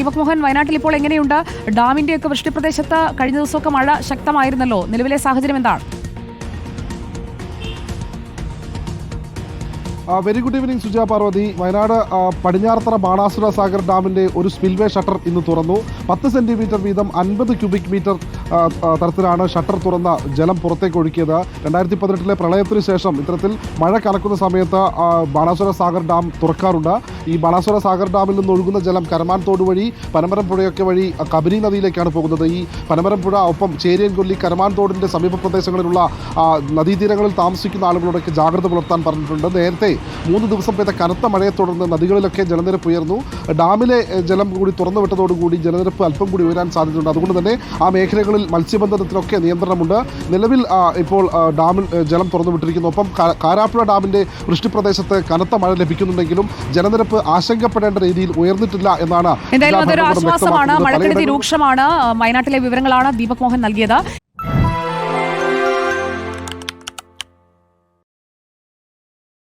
ദീപക് മോഹൻ വയനാട്ടിൽ ഇപ്പോൾ എങ്ങനെയുണ്ട്? ഡാമിന്റെയൊക്കെ വൃഷ്ടിപ്രദേശത്ത് കഴിഞ്ഞ ദിവസമൊക്കെ മഴ ശക്തമായിരുന്നല്ലോ. നിലവിലെ സാഹചര്യം എന്താണ്? Very good evening Suja Parvathi. Wayanad Padinjarathara Banasura Sagar ഡാമിന്റെ ഒരു സ്പിൽവേ ഷട്ടർ ഇന്ന് തുറന്നു. പത്ത് സെന്റിമീറ്റർ വീതം അൻപത് ക്യൂബിക് മീറ്റർ തരത്തിലാണ് ഷട്ടർ തുറന്ന ജലം പുറത്തേക്ക് ഒഴുക്കിയത്. രണ്ടായിരത്തി പതിനെട്ടിലെ പ്രളയത്തിന് ശേഷം ഇത്തരത്തിൽ മഴ കലക്കുന്ന സമയത്ത് ബാണാസുര സാഗർ ഡാം തുറക്കാറുണ്ട്. ഈ ബാണാസുര സാഗർ ഡാമിൽ നിന്ന് ഒഴുകുന്ന ജലം കരമാൻ തോട് വഴി പനമരം പുഴയൊക്കെ വഴി കബരി നദിയിലേക്കാണ് പോകുന്നത്. ഈ പനമരം പുഴ ഒപ്പം ചേരിയൻകൊല്ലി കരമാൻ തോടിന്റെ സമീപ പ്രദേശങ്ങളിലുള്ള നദീതീരങ്ങളിൽ താമസിക്കുന്ന ആളുകളോടൊക്കെ ജാഗ്രത പുലർത്താൻ പറഞ്ഞിട്ടുണ്ട്. നേരത്തെ മൂന്ന് ദിവസം പെയ്ത കനത്ത മഴയെ തുടർന്ന് നദികളിലൊക്കെ ജലനിരപ്പ് ഉയർന്നു. ഡാമിലെ ജലം കൂടി തുറന്നു വിട്ടതോടുകൂടി ജലനിരപ്പ് അല്പം കൂടി ഉയരാൻ സാധ്യതയുണ്ട്. അതുകൊണ്ട് തന്നെ ആ മേഖലകളിൽ മത്സ്യബന്ധനത്തിനൊക്കെ നിയന്ത്രണമുണ്ട്. നിലവിൽ ഇപ്പോൾ ഡാമിൽ ജലം തുറന്നുവിട്ടിരിക്കുന്നു. ഒപ്പം കാരാപ്പുഴ ഡാമിന്റെ വൃഷ്ടിപ്രദേശത്ത് കനത്ത മഴ ലഭിക്കുന്നുണ്ടെങ്കിലും ജലനിരപ്പ് ആശങ്കപ്പെടേണ്ട രീതിയിൽ ഉയർന്നിട്ടില്ല എന്നാണ് എന്തായാലും അതൊരു ആശ്വാസമാണ്. മഴക്കെടുതി രൂക്ഷമാണ്. വയനാട്ടിലെ വിവരങ്ങളാണ് ദീപക് മോഹൻ നൽകിയത്.